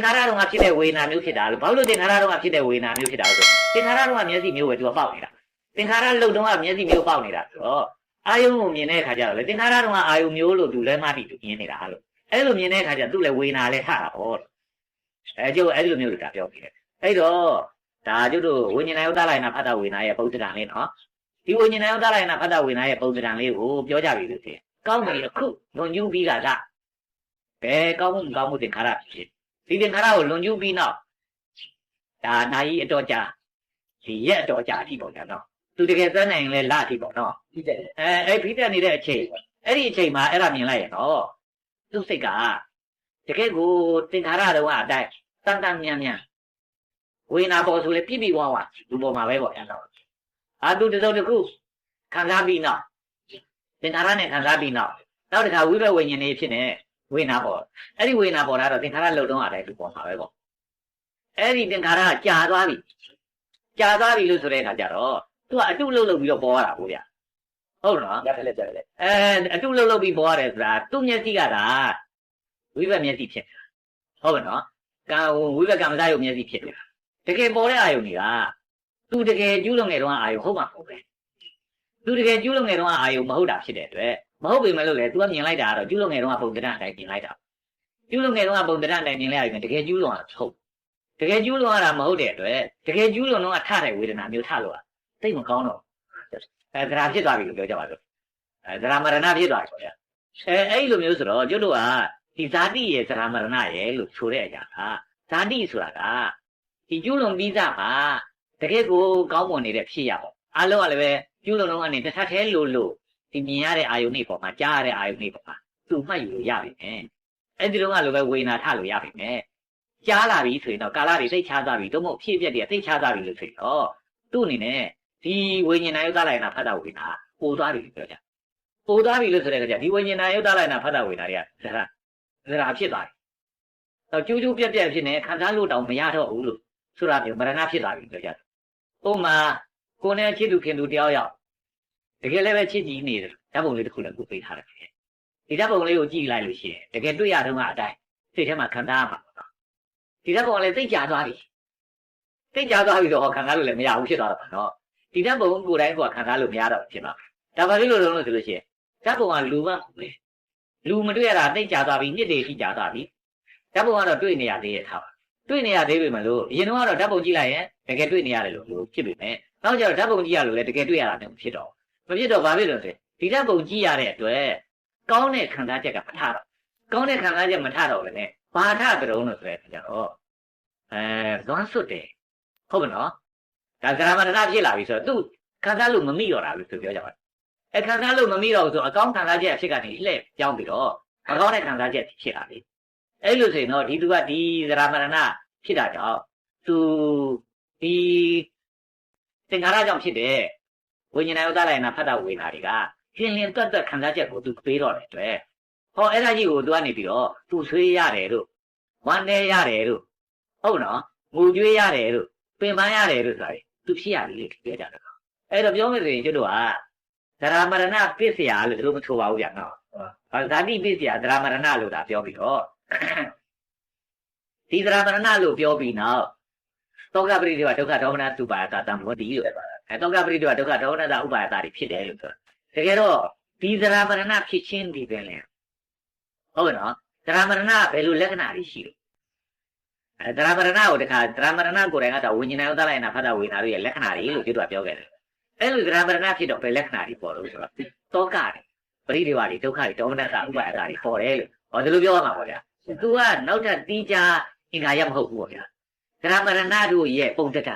င်္ခါရတော့ကဖြစ်တဲ့ဝေဒနာမျိုးဖြစ်တာလို့ဘာလို့သင်္ခါရတော့ကဖြစ်တဲ့ဝေဒနာမျိုးဖြစ်တာလို့ဆိုသင်္ခါရတော့ကမျက်စိမျိုးပဲသူကပေါက်နေတာသင်္ခါရလုံတော့ကမျက်စိမျိုးပေါက်နေတာဆိုတော့အာယုံကိုမြင်တဲ့အခါကျတော့လေသင်္ခါရတော့ကအာယုံမျိုးလို့သူလည်းမှပြီးသူမြင်နေတာလို့အဲ့လိုမြင်တဲ့အခါကျသူလည်းဝေဒနာလည်းထတာဟောအဲကျုပ်အဲ့လိုမျိုးလို့ဒါပြောပြတယ်အဲ့တော့ဒါကျုပ်တို့ဝိညာဉ်နာယုတ္တလိုက်နာဖတ်တာဝေဒနာရဲ့ပုံစံလေးနော်ဒီဝိညာဉ်နာယုတ္တလိုက်နာဖတ်တာဝေဒနာရဲ့ပုံစံလေးကိုပြောကြပြီလို့ဆိုရင်ကောင်းပြီအခုလွန်ကျူးပြီးတာကဘယ်ကောင်းမှုမကောင်းမှုသင်္ခါရဖြစ် ဒီသင်္ခါရကိုလွန်ကျူးပြီးနောက်ဒါနာယီအတော်ကြာဒီရက်အတော်ကြာအထိပေါ့ဗျာနော်သူတကယ်စမ်းနိုင်ရင်လည်းလအထိပေါ့နော်ဒီတဲ့အဲအဲ့ဖိတက်နေတဲ့အချိန်အဲ့ဒီအချိန်မှာအဲ့ဒါမြင်လိုက်ရတော့သူ့စိတ်ကတကယ်ကိုသင်္ခါရတော့အတိုင်းတန်တန်မြန်မြန်ဝေနာပေါ်ဆိုလေပြပြဝဝလူပေါ်မှာပဲပေါ့အဲ့တော့အာသူတစုံတစ်ခုခံစားပြီးနောက်သင်္ခါရနဲ့ခံစားပြီးနောက်နောက်တစ်ခါဝိဘဝိညာဉ်လေးဖြစ်နေ ဝေနာပေါ်အဲ့ဒီဝေနာပေါ်လာတော့သင်္ခါရလုံတော့အတိုင်းလူပေါ်မှာပဲပေါ့အဲ့ဒီသင်္ခါရကကြာသွားပြီကြာသွားပြီလို့ဆိုတဲ့အခါကျတော့သူကအတုလုတ်လုတ်ပြီးတော့ပေါ်လာတာကိုဗျဟုတ်လားရတယ်လက်ကြရတယ်အဲအတုလုတ်လုတ်ပြီးပေါ်ရတယ်ဆိုတာသူ့မျက်စိကဒါဝိဘက်မျက်စိဖြစ်တယ်ဟုတ်ပါနော်ကံဝိဘက်ကမ္မဇယုတ်မျက်စိဖြစ်တယ်တကယ်ပေါ်တဲ့အာယုန်တွေကသူတကယ်ကျူးလွန်ခဲ့တော့အာယုန်ဟုတ်မှာဟုတ်ပဲသူတကယ်ကျူးလွန်ခဲ့တော့အာယုန်မဟုတ်တာဖြစ်တဲ့အတွက် မဟုတ်ပေမဲ့လို့လေ तू ကမြင်လိုက်တာကတော့ကျူးလွန်ခဲ့တော့ပုံတရအတိုင်းမြင်လိုက်တာကျူးလွန်ခဲ့တော့ပုံတရအတိုင်းမြင်လိုက်ရတယ်တကယ်ကျူးလွန်တာဟုတ်တကယ်ကျူးလွန်ရတာမဟုတ်တဲ့အတွက်တကယ်ကျူးလွန်တော့ထတဲ့ဝေဒနာမျိုးထလို့อ่ะသိမကောင်းတော့အဲဒရာဖြစ်သွားပြီလို့ပြောကြပါစို့အဲဒရာမရဏဖြစ်သွားပြီပေါ့ဗျာအဲအဲ့လိုမျိုးဆိုတော့ကျွတ်တို့ကဒီဇာတိရဲ့ဒရာမရဏရဲ့လို့ဆိုတဲ့အရာကဇာတိဆိုတာကဒီကျူးလွန်ပြီးသားမှာတကယ်ကိုကောင်းမွန်နေတဲ့ဖြစ်ရပေါ့အားလုံးကလည်းပဲကျူးလွန်တော့ကနေတစ်ထပ်သေးလို့လို့ ဒီမြင်ရတဲ့အာယုန်တွေပေါ်မှာကြားရတဲ့အာယုန်တွေပေါ်မှာသူ့မှတ်ယူလို့ရပြီမယ်အဲ့ဒီတော့ကလိုပဲဝေနာထလို့ရပြီမယ်ကြားလာပြီဆိုရင်တော့ကာလတွေသိချသွားပြီတော့မဟုတ်ဖြစ်ပြက်တွေသိချသွားပြီလို့ဆိုရင်တော့သူ့အနေနဲ့ဒီဝိညာဉ်နာယုတ်တလိုက်နာဖတ်တာဝေနာပို့သွားပြီလို့ပြောကြပို့သွားပြီလို့ဆိုတဲ့အခါကျဒီဝိညာဉ်နာယုတ်တလိုက်နာဖတ်တာဝေနာတွေကဇရာဇရာဖြစ်သွားပြီတော့ကျိုးကျိုးပြက်ပြက်ဖြစ်နေခံစားလို့တောင်မရတော့ဘူးလို့ဆိုတာမျိုးမရဏဖြစ်သွားပြီပြောကြဥမာကိုယ်နဲ့ချစ်သူခင်သူတယောက်ယောက် တကယ်လည်းပဲချစ်ကြည့်နေတယ်ဓာတ်ပုံလေးတစ်ခုလည်းခုပေးထားတယ်ဒီဓာတ်ပုံလေးကိုကြည့်လိုက်လို့ရှိရင်တကယ်တွေ့ရတော့ကအတိုင်းစိတ်ထဲမှာခံစားရမှာပေါ့နော်ဒီဓာတ်ပုံကလည်းသိကြသွားပြီသိကြသွားပြီတော့ခံစားလို့လည်းမရဘူးဖြစ်သွားတော့နော်ဒီဓာတ်ပုံကိုယ်တိုင်ကခံစားလို့မရတော့ဖြစ်မှာဒါပါလို့လို့လို့ဆိုလို့ရှိရင်ဓာတ်ပုံကလူမှမဟုတ်ဘူးလူမတွေ့ရတာသိကြသွားပြီညစ်တွေရှိကြသွားပြီဓာတ်ပုံကတော့တွေ့နေရသေးရဲ့ထားပါတွေ့နေရသေးပေမဲ့လို့အရင်တော့ကတော့ဓာတ်ပုံကြည့်လိုက်ရင်တကယ်တွေ့နေရတယ်လို့ဖြစ်ပေမဲ့နောက်ကျတော့ဓာတ်ပုံကြည့်ရလို့လည်းတကယ်တွေ့ရတာလည်းမဖြစ်တော့ဘူး မဖြစ်တော့ဘာဖြစ်လို့လဲဒီဓာတ်ပုံကြည့်ရတဲ့အတွက်ကောင်းတဲ့ခံစားချက်ကမထတော့ကောင်းတဲ့ခံစားချက်မထတော့လည်း ਨੇ ဘာထကြုံလို့ဆိုတဲ့အခါကျတော့အဲဇွမ်းစွတ်တယ်ဟုတ်မနော်ဒါဂရမဏဖြစ်လာပြီဆိုတော့သူခံစားလို့မမိတော့တာလို့ဆိုပြောကြပါအဲခံစားလို့မမိတော့ဘူးဆိုအကောင်းခံစားချက်ဖြစ်ကနေလှည့်ပြောင်းပြီးတော့မကောင်းတဲ့ခံစားချက်ဖြစ်လာပြီအဲ့လိုဆိုရင်တော့ဒီသူကဒီဂရမဏဖြစ်တာကြောင့်သူဒီသင်္ခါရကြောင့်ဖြစ်တဲ့ ဝိညာဉ်နာယုတ္တလိုက်နာဖတ်တာဝေနာတွေကရှင်းလင်းတွတ်တွတ်ခံစားချက်ကိုသူပေးတော့တယ်အတွက်ဟောအဲ့ဒါကြီးကိုသူကနေပြီးတော့သူဆွေးရတယ်လို့ဝမ်းနေရတယ်လို့ဟုတ်နော်ငိုကြွေးရတယ်လို့ပင်ပန်းရတယ်လို့ဆိုတာသူဖြစ်ရတယ်လို့ပြောကြတယ်အဲ့တော့ပြောမယ်ဆိုရင်ကျွတ်တို့ကဒရာမရဏပစ္စယလို့သူတို့မဆိုပါဘူးဗျာနော်ဟောဇာတိပစ္စယဒရာမရဏလို့ဒါပြောပြီးတော့ဒီဒရာမရဏလို့ပြောပြီးနောက်သောကပရိဒေဝဒုက္ခဒေါမနတုပါယတာတံဘောတိလို့ အဲသောကပရိဒေဝဒုက္ခဒေါမနတာဥပါယတာတွေဖြစ်တယ်လို့ပြောတကယ်တော့ဒီဒရာမရဏဖြစ်ချင်းဒီပဲလေဟုတ်ကဲ့နော်ဒရာမရဏဘယ်လိုလက္ခဏာတွေရှိလို့အဲဒရာမရဏကိုတခါဒရာမရဏကိုယ်တိုင်ကတော့ဝိညာဉ်ယောသလိုက်နာဖတ်တာဝိညာဉ်တို့ရဲ့လက္ခဏာတွေလို့ကျွတ်တော့ပြောခဲ့တယ်အဲ့လိုဒရာမရဏဖြစ်တော့ဘယ်လက္ခဏာတွေပေါ်လို့ဆိုတော့သောကတွေပရိဒေဝတွေဒုက္ခတွေဒေါမနတာဥပါယတာတွေပေါ်တယ်လို့ဟောဒီလိုပြောရမှာပေါ့ဗျာသူကနောက်ထပ်တီးခြားအင်္ဂါရမဟုတ်ဘူးပေါ့ဗျာဒရာမရဏတို့ရဲ့ပုံတတ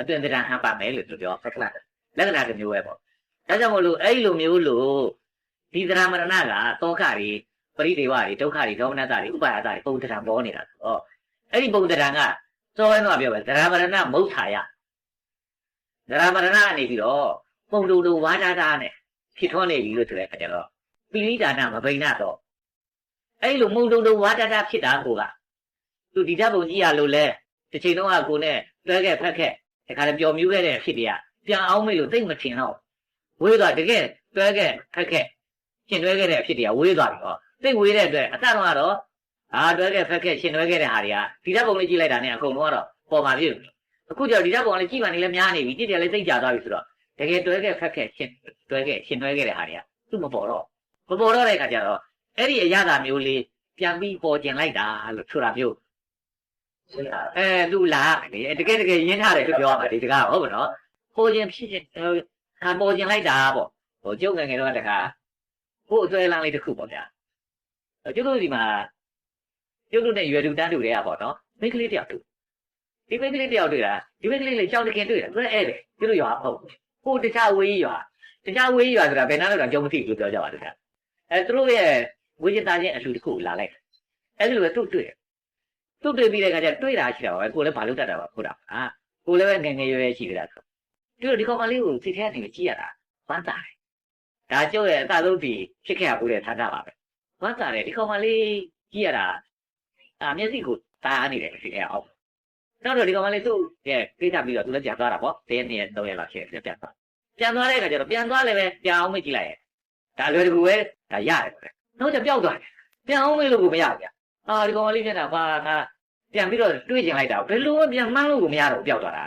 အတွင်တရဟန်ပါမယ်လို့သူပြောလက္ခဏာလက္ခဏာတစ်မျိုးပဲပေါ့ဒါကြောင့်မို့လို့အဲ့လိုမျိုးလို့ဒီဒရာမရဏကသောကတွေပရိဒေဝတွေဒုက္ခတွေဒေါမနတာတွေဥပါယတာတွေပုံတရံပေါ်နေတာဆိုတော့အဲ့ဒီပုံတရံကစောဝဲတော့ပြောပဲဒရာမရဏမုဋ္ဌာယဒရာမရဏကနေပြီးတော့ပုံတူတူဝါဒတာနဲ့ဖြစ်ထွန်းနေပြီလို့ဆိုတဲ့အခါကျတော့ပိလိဒါနမဘိဏတော့အဲ့လိုမုံတူတူဝါဒတာဖြစ်တာကိုကသူဒီဓာတ်ပုံကြည့်ရလို့လဲတစ်ချိန်လုံးကကိုနဲ့တွဲခဲ့ဖက်ခဲ့ ဒီခါလည်းပျော်မြူးခဲ့တဲ့ဖြစ်တွေကပြန်အောင်မေးလို့သိမထင်တော့ဝေးသွားတကယ်တွဲခဲ့ဖက်ခဲ့ကျင်တွဲခဲ့တဲ့အဖြစ်တွေကဝေးသွားပြီဟောသိဝေးတဲ့အတွက်အတတော့ကတော့အာတွဲခဲ့ဖက်ခဲ့ရှင်တွဲခဲ့တဲ့ဟာတွေကဒီဓာတ်ပုံလေးကြည့်လိုက်တာနဲ့အကုန်လုံးကတော့ပေါ်မှာပြည့်အခုကျတော့ဒီဓာတ်ပုံလေးကြည့်မှနေလည်းများနေပြီတိတိလည်းသိကြသွားပြီဆိုတော့တကယ်တွဲခဲ့ဖက်ခဲ့ရှင်တွဲခဲ့ရှင်တွဲခဲ့တဲ့ဟာတွေကသူ့မပေါ်တော့မပေါ်တော့တဲ့အခါကျတော့အဲ့ဒီအရသာမျိုးလေးပြန်ပြီးပေါ်ကျင်လိုက်တာလို့ဆိုတာမျိုး အဲသူလာလေတကယ်တကယ်ရင်းထားတယ်လို့ပြောရမှာဒီတကားဟုတ်ပါတော့ပေါ်ကျင်ဖြစ်ဖြစ်ခါပေါ်ကျင်လိုက်တာပေါ့ဟိုကျုပ်ငယ်ငယ်တော့တခါဟိုအသွဲလမ်းလေးတစ်ခုပေါ့ဗျာကျုပ်တို့ဒီမှာကျုပ်တို့နဲ့ရွယ်တူတန်းတူတွေကပေါ့နော်မိန်းကလေးတယောက်တူဒီမိန်းကလေးတယောက်တွေ့တာဒီမိန်းကလေးလေးကြောင်တခင်တွေ့တာသူလည်းဧည့်တယ်ကျုပ်တို့ရွာဟုတ်ဟိုတခြားဝေးရွာတခြားဝေးရွာဆိုတာဘယ်နားလို့တော့ကြုံမသိဘူးပြောကြပါလိမ့်မယ်အဲသူတို့ရဲ့ဝိဇ္ဇာချင်းအလှတစ်ခုလာလိုက်အဲဒီလိုပဲသူ့တွေ့ သူ့တွေ့ပြီးတဲ့အခါကျတွေ့တာရှိတာပါပဲကိုလည်းဘာလို့တတ်တာပါဟုတ်တာအာကိုလည်းပဲငယ်ငယ်ရွယ်ရွယ်ရှိနေတာဆိုသူတို့ဒီကောင်မလေးကိုစိတ်ထဲကနေကြည့်ရတာဝမ်းသာတယ်ဒါကျုပ်ရဲ့အသာဆုံးဒီဖြစ်ခဲ့ရဘူးတဲ့ဌာနပါပဲဝမ်းသာတယ်ဒီကောင်မလေးကြည့်ရတာအာမျက်စိကိုတားနေတယ်ဖြစ်ရအောင်နောက်တော့ဒီကောင်မလေးသူ့ရဲ့ကိစ္စပြီးတော့သူလည်းပြန်သွားတာပေါ့တရက်နှစ်ရက်သုံးရက်လောက်ရှိတယ်ပြန်သွားပြန်သွားတဲ့အခါကျတော့ပြန်သွားလည်းပဲပြန်အောင်မကြည့်လိုက်ရဲ့ဒါလွယ်တကူပဲဒါရတယ်ပဲနောက်ကျပျောက်သွားတယ်ပြန်အောင်မေးလို့ကိုမရဘူးဗျ အာဒီကောင်မလေးပြန်တာဘာငါပြန်ပြီးတော့တွေးကျင်လိုက်တာဘယ်လိုမှပြန်မှန်းလို့ကိုမရတော့ပျောက်သွားတာ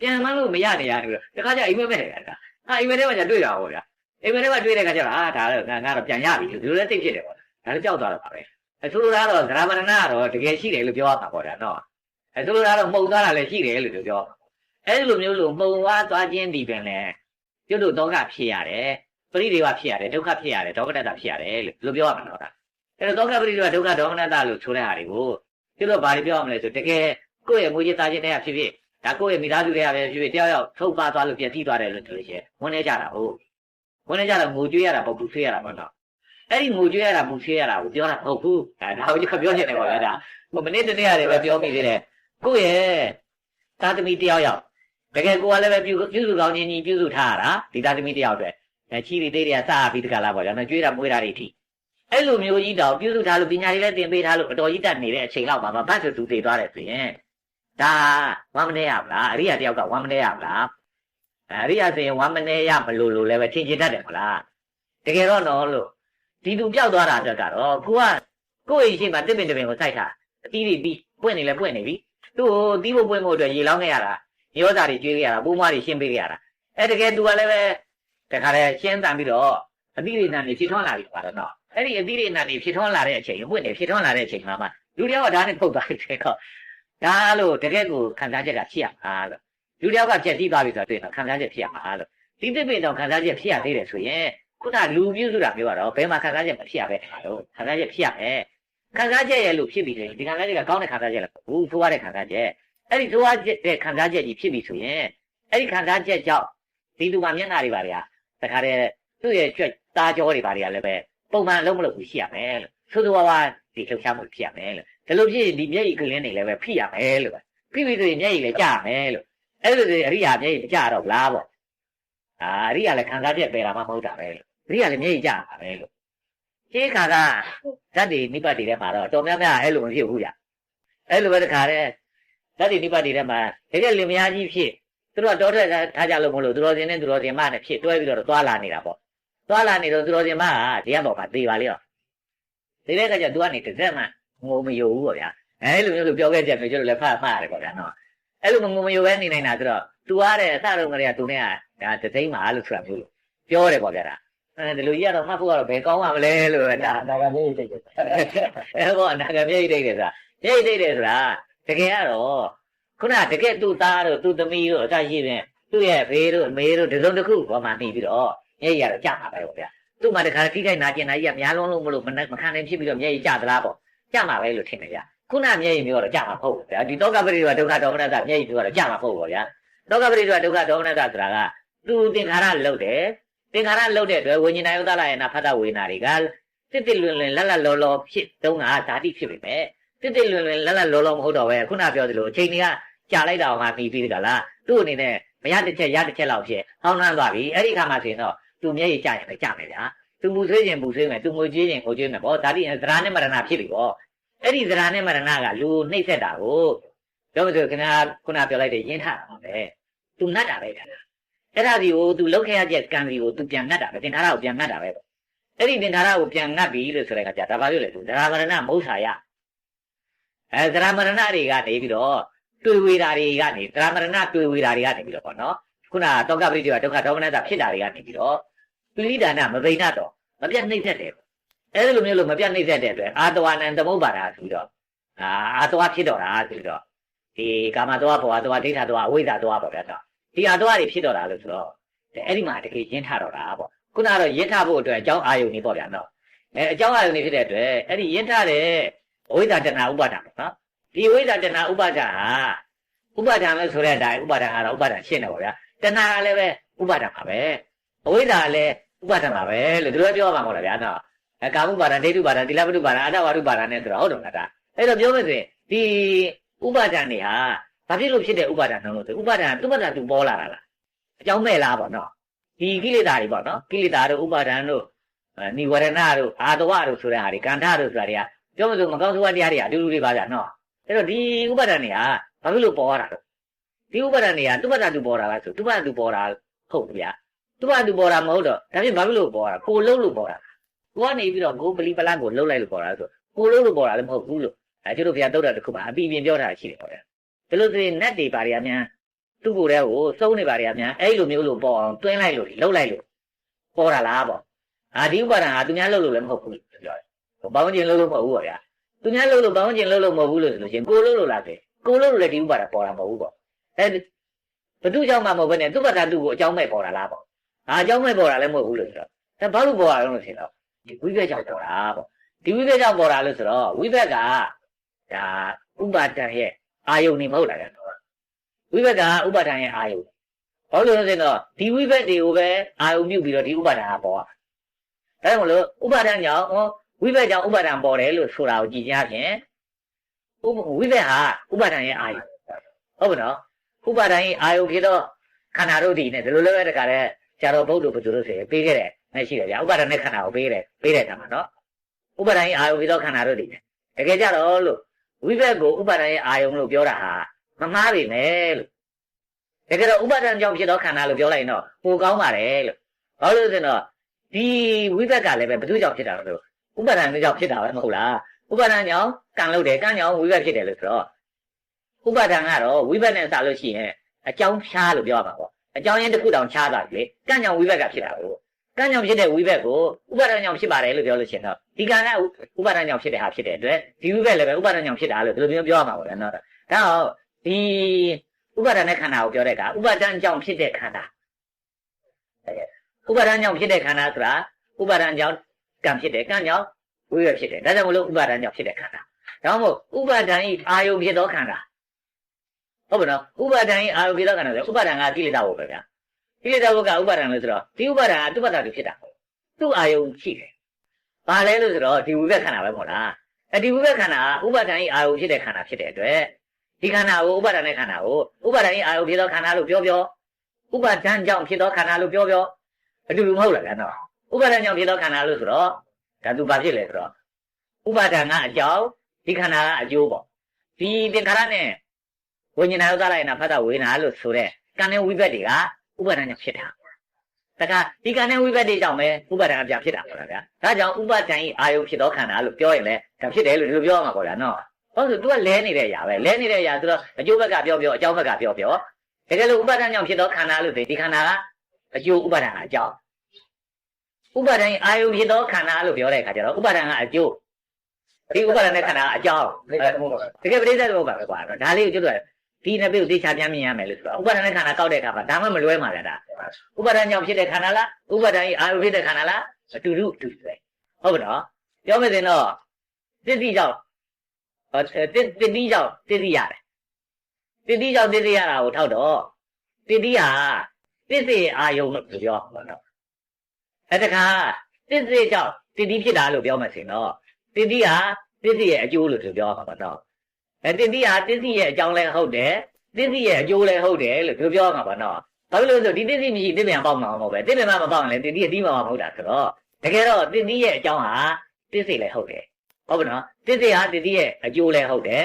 ပြန်မှန်းလို့မရနေရတယ်တခါကျအိမ်မက်မဲ့တယ်ကအာအိမ်မက်ထဲမှာကျတွေ့တာပေါ့ဗျာအိမ်မက်ထဲမှာတွေ့တဲ့အခါကျတော့အာဒါတော့ငါငါတော့ပြန်ရပြီဒီလိုလည်းသိဖြစ်တယ်ပေါ့ဒါလည်းပျောက်သွားတော့ပါပဲအဆိုလိုတာတော့ဂရမဏနာကတော့တကယ်ရှိတယ်လို့ပြောရမှာပေါ့ဗျာနော်အဆိုလိုတာတော့မှုံသွားတာလည်းရှိတယ်လို့ပြောအဲ့ဒီလိုမျိုးလို့မှုံသွားသွားခြင်းဒီပင်လဲကျွတ်တို့ဒုက္ခဖြစ်ရတယ်ပရိဒေဝဖြစ်ရတယ်ဒုက္ခဖြစ်ရတယ်ဒေါကတတဖြစ်ရတယ်လို့ပြောရမှာတော့ အဲ့တော့ဒုက္ခပရိဒေဝဒုက္ခဒေါမနတလို့ဆိုတဲ့ဟာတွေကိုကျွတ်တို့ဘာတွေပြောရမလဲဆိုတကယ်ကိုယ့်ရဲ့မွေးချသားခြင်းတွေကဖြစ်ဖြစ်ဒါကိုယ့်ရဲ့မိသားစုတွေကပဲဖြစ်ဖြစ်တယောက်ယောက်ထုတ်ပါသွားလို့ပြည့်စည်သွားတယ်လို့ဆိုလို့ရှိရင်ဝင်နေကြတာဟုတ်ဝင်နေကြတော့ငိုကြွေးရတာပေါ့ပူဆွေးရတာပေါ့နော်အဲ့ဒီငိုကြွေးရတာမူဆွေးရတာကိုပြောတာမဟုတ်ဘူးအဲဒါကိုပြောချင်တယ်ပေါ့ဗျာဒါဟိုမနေ့တနေ့ရတယ်ပဲပြောမိသေးတယ်ကိုယ့်ရဲ့သာသမီတယောက်ယောက်တကယ်ကိုကလည်းပဲပြုပြုစုကောင်းချင်းကြီးပြုစုထားရတာဒီသာသမီတယောက်အတွက်အဲချီရီသေးတွေကစပြီးတကလားပေါ့ဗျာနော်ကြွေးတာမွေးတာတွေအထိ အဲ့လိုမျိုးကြီးတော့ပြုစုထားလို့ပညာတွေလည်းသင်ပေးထားလို့အတော်ကြီးတက်နေတဲ့အချိန်လောက်မှာဘတ်ဆိုသူသေးသွားတယ်ဆိုရင်ဒါဝမ်းမနေရပါလားအရိယာတယောက်ကဝမ်းမနေရပါလားအရိယာဆိုရင်ဝမ်းမနေရမလို့လို့လည်းပဲထင်ချင်တတ်တယ်မလားတကယ်တော့နော်လို့ဒီသူပျောက်သွားတာအတွက်ကတော့ကိုကကိုယ့်အိမ်ရှိမှတစ်ပင်တစ်ပင်ကိုစိုက်တာအသီးတွေပြီးပွင့်နေလဲပွင့်နေပြီသူ့ကိုသီးဖို့ပွင့်ဖို့အတွက်ရေလောင်းခဲ့ရတာရောသားတွေကျွေးခဲ့ရတာပိုးမွားတွေရှင်းပေးခဲ့ရတာအဲတကယ်သူကလည်းပဲတခါတည်းရှင်းတန်ပြီးတော့အသီးတွေနဲ့နေဖြစ်ထွန်းလာပြီပါတော့နော် အဲ့ဒီအသီးတွေနဲ့နေဖြစ်ထွန်းလာတဲ့အချိန်ပွင့်နေဖြစ်ထွန်းလာတဲ့အချိန်မှာမှလူတယောက်ကဓာတ်နဲ့ထုတ်သွားတယ်တော့ဒါလို့တကယ်ကိုခံစားချက်ကဖြစ်ရမှာလို့လူတယောက်ကပြက်စီးသွားပြီဆိုတော့တွေ့တော့ခံစားချက်ဖြစ်ရမှာလို့ဒီတစ်ပင်တော့ခံစားချက်ဖြစ်ရသေးတယ်ဆိုရင်ခုနလူပြုစုတာမျိုးကတော့ဘယ်မှာခံစားချက်မဖြစ်ရပဲတော့ခံစားချက်ဖြစ်ရမယ်ခံစားချက်ရဲ့လို့ဖြစ်ပြီးဆိုရင်ဒီခံစားချက်ကကောင်းတဲ့ခံစားချက်လားဘူးဆိုးရတဲ့ခံစားချက်အဲ့ဒီဆိုးရတဲ့ခံစားချက်ကြီးဖြစ်ပြီးဆိုရင်အဲ့ဒီခံစားချက်ကြောင့်ဒီလူမှာမျက်နှာတွေပါဗျာတခါတည်းသူ့ရဲ့ကြွက်သားကြောတွေပါတွေကလည်းပဲ ပုံမှန်လုံးမလို့ရှိရမယ်လို့ဆိုးဆိုးဝါးဝါဒီလှုပ်ရှားမှုဖြစ်ရမယ်လို့ဒီလိုဖြစ်ရင်ဒီမျက်ရည်ကလင်းတွေလည်းပဲဖြစ်ရမယ်လို့ဖြစ်ပြီးဆိုရင်မျက်ရည်လည်းကျရမယ်လို့အဲ့လိုဆိုရင်အရိယာမျက်ရည်မကျတော့ဘူးလားပေါ့အာအရိယာလည်းခံစားချက်ပယ်တာမှမဟုတ်တာပဲလို့။ဒီကလည်းမျက်ရည်ကျတာပဲလို့။ရှင်းခါကဓာတ်တွေနိဗ္ဗာန်တွေထဲမှာတော့တော်များများအဲ့လိုမဖြစ်ဘူးဗျ။အဲ့လိုပဲတခါတည်းဓာတ်တွေနိဗ္ဗာန်တွေထဲမှာတကယ်လင်မယားကြီးဖြစ်သူတို့ကတော့ထားကြလို့မလို့သူတော်စင်နဲ့သူတော်စင်မနဲ့ဖြစ်တွဲပြီးတော့သွားလာနေတာပေါ့။ သွားလာနေတော့သူတော်စင်မကတရားပေါ်မှာသေပါလေရော။သေတဲ့အခါကျသူကနေတစ်သက်မှငိုမယိုဘူးပေါ့ဗျာ။အဲ့လိုမျိုးဆိုပြောခဲ့ကြမျိုးကျတော့လည်းဖတ်မှားတယ်ပေါ့ဗျာနော်။အဲ့လိုငိုမယိုပဲနေနေတာဆိုတော့သူကတဲ့အစတုန်းကတည်းကသူနဲ့ကဒါတသိမ်းပါလို့ဆိုတာမျိုးပြောတယ်ပေါ့ဗျာဒါ။အဲဒီလိုကြီးကတော့မှတ်ဖို့ကတော့ဘယ်ကောင်းမှာမလဲလို့ဒါဒါကမြေတိတ်တယ်အဲဘောအနာဂတ်မြိတ်တိတ်တယ်ဆိုတာမြိတ်တိတ်တယ်ဆိုတာတကယ်ကတော့ခုနတကယ်သူ့သားတို့သူ့သမီးတို့အစရှိရင်သူ့ရဲ့ဖေးတို့အမေတို့ဒီစုံတစ်ခုပေါ်မှာနေပြီးတော့ မြိတ်ရတော့ကြာမှာပဲပေါ့ဗျာသူ့မှာတခါထိခိုက်နာကျင်တာကြီးကများလုံးလုံးမလို့မမခံနိုင်ဖြစ်ပြီးတော့မြိတ်ကြသလားပေါ့ကြာမှာပဲလို့ထင်တယ်ဗျာခုနမြိတ်မျိုးတော့ကြာမှာမဟုတ်ဘူးဗျာဒီတောကပရိဒေဝဒုက္ခဒေါမနတမြိတ်မျိုးကတော့ကြာမှာမဟုတ်ဘူးဗျာတောကပရိဒေဝဒုက္ခဒေါမနတဆိုတာကသူသင်္ခါရလုတ်တယ်သင်္ခါရလုတ်တဲ့အတွက်ဝိညာဉ်ယုတ္တလာယနာဖတ်တဝေနာတွေကတစ်တစ်လွင်လွင်လက်လက်လောလောဖြစ်တုံးတာဓာတိဖြစ်ပေမဲ့တစ်တစ်လွင်လွင်လက်လက်လောလောမဟုတ်တော့ပဲခုနပြောသလိုအချိန်တွေကကြာလိုက်တာမှပြီးပြီးတကလားသူ့အနေနဲ့မရတစ်ချက်ရတစ်ချက်လောက်ဖြစ်ဟောင်းနှမ်းသွားပြီအဲ့ဒီခါမှဆိုရင်တော့ သူမျက်ရည်ကျရင်လည်းကျမယ်ဗျာသူမူဆွေးခြင်းမူဆွေးမယ်သူငိုကြွေးခြင်းငိုကြွေးမယ်ဗောဒါတိသရာနဲ့မရဏဖြစ်ပြီဗောအဲ့ဒီသရာနဲ့မရဏကလူနှိမ့်ဆက်တာကိုပြောမဆိုခင်ဗျာခုနပြောလိုက်တဲ့ယဉ်ထတာပါပဲသူနှတ်တာပဲဗျာအဲ့ဒါဒီကိုသူလောက်ခဲ့ရတဲ့ကံစီကိုသူပြန်နှတ်တာပဲသင်္ခါရကိုပြန်နှတ်တာပဲပေါ့အဲ့ဒီသင်္ခါရကိုပြန်ငတ်ပြီလို့ဆိုတဲ့အခါကျဒါဘာလို့လဲသူဒရာမရဏမௌဆာယအဲသရမရဏတွေကနေပြီးတော့တွေ့ဝေတာတွေကနေသရမရဏတွေ့ဝေတာတွေကနေပြီးတော့ပေါ့နော်ခုနတောကပရိဒေဝဒုက္ခဒေါမနတာဖြစ်တာတွေကနေပြီးတော့ ပိဋိဒါနမဘိဏတော့မပြတ်နှိမ့်သက်တယ်အဲဒီလိုမျိုးလို့မပြတ်နှိမ့်သက်တဲ့အတွက်အာတဝနံသမုပ္ပါဒာဆိုပြီးတော့အာအာတဝဖြစ်တော့တာဆိုပြီးတော့ဒီကာမတဝဘောတဝဒိဋ္ဌတဝအဝိဇ္ဇာတဝပေါ့ဗျာတော့ဒီအာတဝတွေဖြစ်တော့တာလို့ဆိုတော့အဲ့ဒီမှာတကယ်ရင်းထတော့တာပေါ့ခုနကတော့ရင်းထဖို့အတွက်အကြောင်းအာယုန်နေပေါ့ဗျာနော်အဲအကြောင်းအာယုန်နေဖြစ်တဲ့အတွက်အဲ့ဒီရင်းထတဲ့အဝိဇ္ဇာတဏဥပါဒပေါ့နော်ဒီအဝိဇ္ဇာတဏဥပါဒဟာဥပါဒံလို့ဆိုတဲ့အတိုင်းဥပါဒံကတော့ဥပါဒံရှင်းတယ်ပေါ့ဗျာတဏကလည်းပဲဥပါဒံပါပဲ အဝိဇ္ဇာလည်းဥပါဒံပါပဲလို့ဒီလိုပြောမှာမဟုတ်လားဗျာနော်အဲကာမှုပါဒံဒိဋ္ဌုပါဒံတိလပတုပါဒံအတ္တဝါရုပါဒံနဲ့ဆိုတော့ဟုတ်တယ်မလားဒါအဲ့တော့ပြောမယ်ဆိုရင်ဒီဥပါဒံတွေဟာဘာဖြစ်လို့ဖြစ်တဲ့ဥပါဒံနှုံးလို့ဆိုဥပါဒံသူ့ဘာသာသူပေါ်လာတာလားအကြောင်းမဲ့လားပေါ့နော်ဒီကိလေသာတွေပေါ့နော်ကိလေသာတို့ဥပါဒံတို့နိဝရဏတို့အာတဝတို့ဆိုတဲ့ဟာတွေကန္ဓာတို့ဆိုတာတွေကပြောမလို့မကောင်းဆိုးဝါးတရားတွေအတူတူတွေပါဗျာနော်အဲ့တော့ဒီဥပါဒံတွေကဘာဖြစ်လို့ပေါ်ရတာလဲဒီဥပါဒံတွေကသူ့ဘာသာသူပေါ်တာလားဆိုသူ့ဘာသာသူပေါ်တာဟုတ်ဗျာ သူ့ဘာသာသူပေါ်တာမဟုတ်တော့ဒါဖြင့်ဘာဖြစ်လို့ပေါ်တာကိုလုံးလို့ပေါ်တာကိုကနေပြီးတော့ကိုပလီပလန့်ကိုလှုပ်လိုက်လို့ပေါ်တာဆိုကိုလုံးလို့ပေါ်တာလည်းမဟုတ်ဘူးလို့အဲကျတို့ဘုရားတုတ်တာတစ်ခုပါအပီပြင်ပြောတာရှိတယ်ပေါ့ဗျာဒီလိုဆိုရင်နတ်တွေပါတွေကများသူ့ကိုယ်တည်းကိုစုံနေပါတွေကများအဲ့လိုမျိုးလို့ပေါ်အောင်တွင်းလိုက်လို့လှုပ်လိုက်လို့ပေါ်တာလားပေါ့အာဒီဥပါဒံဟာသူများလှုပ်လို့လည်းမဟုတ်ဘူးလို့ပြောတယ်ဘာဝင်ကျင်လှုပ်လို့မဟုတ်ဘူးပေါ့ဗျာသူများလှုပ်လို့ဘာဝင်ကျင်လှုပ်လို့မဟုတ်ဘူးလို့ဆိုလို့ရှိရင်ကိုလှုပ်လို့လားဆိုကိုလှုပ်လို့လည်းဒီဥပါဒံပေါ်တာမဟုတ်ဘူးပေါ့အဲဘသူကြောင့်မှမဟုတ်ဘဲနဲ့သူ့ဘာသာသူ့ကိုအကြောင်းမဲ့ပေါ်တာလားပေါ့ အာအကြောင်းမဲ့ပေါ်တာလည်းမဟုတ်ဘူးလို့ဆိုတော့အဲဘာလို့ပေါ်တာလဲလို့ဆိုတော့ဒီဝိဘက်ကြောင့်ပေါ်တာပေါ့ဒီဝိဘက်ကြောင့်ပေါ်တာလို့ဆိုတော့ဝိဘက်ကဒါဥပါဒံရဲ့အာယုန်နေမဟုတ်လားဗျာဝိဘက်ကဥပါဒံရဲ့အာယုန်ဘာလို့လဲဆိုတော့ဒီဝိဘက်တွေကိုပဲအာယုန်ပြုပြီးတော့ဒီဥပါဒံကပေါ်တာဒါကြောင့်မလို့ဥပါဒံကြောင့်ဝိဘက်ကြောင့်ဥပါဒံပေါ်တယ်လို့ဆိုတာကိုကြည်ကြဖြင့်ဥဝိဘက်ဟာဥပါဒံရဲ့အာယုန်ဟုတ်ပါနော်ဥပါဒံရဲ့အာယုန်ဖြစ်တော့ခန္ဓာတို့ဒီနဲ့ဒီလိုလည်းပဲတခါတည်း ဆရာတော်ဘုဒ္ဓဘုသူတို့ဆိုရင်ပေးခဲ့တယ်နဲ့ရှိတယ်ဗျာဥပါဒံနဲ့ခန္ဓာကိုပေးတယ်ပေးတဲ့အခါမှာနော်ဥပါဒံရဲ့အာယုန်ဖြစ်တော့ခန္ဓာတို့ဒီနဲ့တကယ်ကြတော့လို့ဝိဘက်ကိုဥပါဒံရဲ့အာယုံလို့ပြောတာဟာမမှားပြီနဲ့လို့တကယ်တော့ဥပါဒံကြောင့်ဖြစ်တော့ခန္ဓာလို့ပြောလိုက်ရင်တော့ပိုကောင်းပါတယ်လို့ဘာလို့လဲဆိုတော့ဒီဝိဘက်ကလည်းပဲဘယ်သူကြောင့်ဖြစ်တာလဲလို့ဥပါဒံကြောင့်ဖြစ်တာပဲမဟုတ်လားဥပါဒံကြောင့်ကံလို့တယ်ကံကြောင့်ဝိဘက်ဖြစ်တယ်လို့ဆိုတော့ဥပါဒံကတော့ဝိဘက်နဲ့စလို့ရှိရင်အကြောင်းဖြားလို့ပြောရမှာပေါ့ အကြောင်းရင်းတစ်ခုတောင်ခြားသွားပြီလေကံကြောင့်ဝိဘက်ကဖြစ်တာကိုကံကြောင့်ဖြစ်တဲ့ဝိဘက်ကိုဥပါဒံကြောင့်ဖြစ်ပါတယ်လို့ပြောလို့ရှိရင်တော့ဒီကံကဥပါဒံကြောင့်ဖြစ်တဲ့ဟာဖြစ်တဲ့အတွက်ဒီဝိဘက်လည်းပဲဥပါဒံကြောင့်ဖြစ်တာလို့ဒီလိုမျိုးပြောရမှာပေါ့ဗျာနော်ဒါတော့ဒီဥပါဒံနဲ့ခန္ဓာကိုပြောတဲ့အခါဥပါဒံကြောင့်ဖြစ်တဲ့ခန္ဓာဥပါဒံကြောင့်ဖြစ်တဲ့ခန္ဓာဆိုတာဥပါဒံကြောင့်ကံဖြစ်တယ်ကံကြောင့်ဝိဘက်ဖြစ်တယ်ဒါကြောင့်မလို့ဥပါဒံကြောင့်ဖြစ်တဲ့ခန္ဓာဒါမှမဟုတ်ဥပါဒံဤအာယုံဖြစ်သောခန္ဓာ ဟုတ်ပါတော့ဥပါဒံဤအာယုံဖြစ်သောခန္ဓာဆိုဥပါဒံကကိလေသာဘုပဲဗျာကိလေသာဘုကဥပါဒံလို့ဆိုတော့ဒီဥပါဒံကသူ့ဘာသာသူဖြစ်တာသူ့အာယုံရှိတယ်ဘာလဲလို့ဆိုတော့ဒီဝိဘက်ခန္ဓာပဲမဟုတ်လားအဲဒီဝိဘက်ခန္ဓာဥပါဒံဤအာယုံဖြစ်တဲ့ခန္ဓာဖြစ်တဲ့အတွက်ဒီခန္ဓာကိုဥပါဒံနဲ့ခန္ဓာကိုဥပါဒံဤအာယုံဖြစ်သောခန္ဓာလို့ပြောပြောဥပါဒံကြောင့်ဖြစ်သောခန္ဓာလို့ပြောပြောအတူတူမဟုတ်လားဗျာနော်ဥပါဒံကြောင့်ဖြစ်သောခန္ဓာလို့ဆိုတော့ဒါသူဘာဖြစ်လဲဆိုတော့ဥပါဒံကအကြောင်းဒီခန္ဓာကအကျိုးပေါ့ဒီသင်္ခါရနဲ့ ဝိညာဏဥဒ္ဒလိုက်နာဖတ်တာဝေနာလို့ဆိုတဲ့ကံနဲ့ဝိဘက်တွေကဥပါဒံကြောင့်ဖြစ်တာတခါဒီကံနဲ့ဝိဘက်တွေကြောင့်ပဲဥပါဒံအပြဖြစ်တာပေါ့ဗျာဒါကြောင့်ဥပါဒံဤအာယုဖြစ်သောခန္ဓာလို့ပြောရင်လည်းဒါဖြစ်တယ်လို့ဒီလိုပြောရမှာပေါ့ဗျာနော်ဟုတ်ဆို तू ကလဲနေတဲ့အရာပဲလဲနေတဲ့အရာဆိုတော့အကျိုးဘက်ကပြောပြောအကြောင်းဘက်ကပြောပြောတကယ်လို့ဥပါဒံကြောင့်ဖြစ်သောခန္ဓာလို့ဒီခန္ဓာကအကျိုးဥပါဒံကအကြောင်းဥပါဒံအာယုဖြစ်သောခန္ဓာလို့ပြောတဲ့အခါကျတော့ဥပါဒံကအကျိုးဒီဥပါဒံနဲ့ခန္ဓာအကြောင်းတကယ်ပရိစ္ဆေသမုပ္ပါပဲကွာဒါလေးကိုကျွတ်တော့ ဒီနှစ်ပြုတ်သိချပြန်မြင်ရမယ်လို့ဆိုတာဥပါဒဏ်နဲ့ခန္ဓာကောက်တဲ့အခါမှာဒါမှမလွဲမှာလားဒါဥပါဒဏ်ကြောင့်ဖြစ်တဲ့ခန္ဓာလားဥပါဒဏ်ကြီးအာရုံဖြစ်တဲ့ခန္ဓာလားအတူတူအတူတူပဲဟုတ်ပါတော့ပြောမယ်ဆိုရင်တော့တစ္တိကြောင့်တစ္တိကြောင့်တစ္တိရတယ်တစ္တိကြောင့်တစ္တိရတာကိုထောက်တော့တစ္တိဟာတစ္စေအာယုံလို့ပြောပါတော့အဲတခါတစ္စေကြောင့်တစ္တိဖြစ်တာလို့ပြောမယ်ဆိုရင်တော့တစ္တိဟာတစ္စေရဲ့အကျိုးလို့ပြောပါတော့ အဲတတိဟာတစ္ဆိရဲ့အကြောင်းလည်းဟုတ်တယ်တစ္ဆိရဲ့အကျိုးလည်းဟုတ်တယ်လို့ဒီလိုပြောမှာပါနော်ဘာလို့လဲဆိုဒီတစ္ဆိမရှိတစ္ပြန်ပေါက်မှာမဟုတ်ပဲတစ္ပြန်မပေါက်ရင်လည်းတတိအတိမှာမဟုတ်တာဆိုတော့တကယ်တော့တတိရဲ့အကြောင်းဟာတစ္ဆိလည်းဟုတ်တယ်ဟုတ်ပါနော်တစ္ဆိဟာတတိရဲ့အကျိုးလည်းဟုတ်တယ်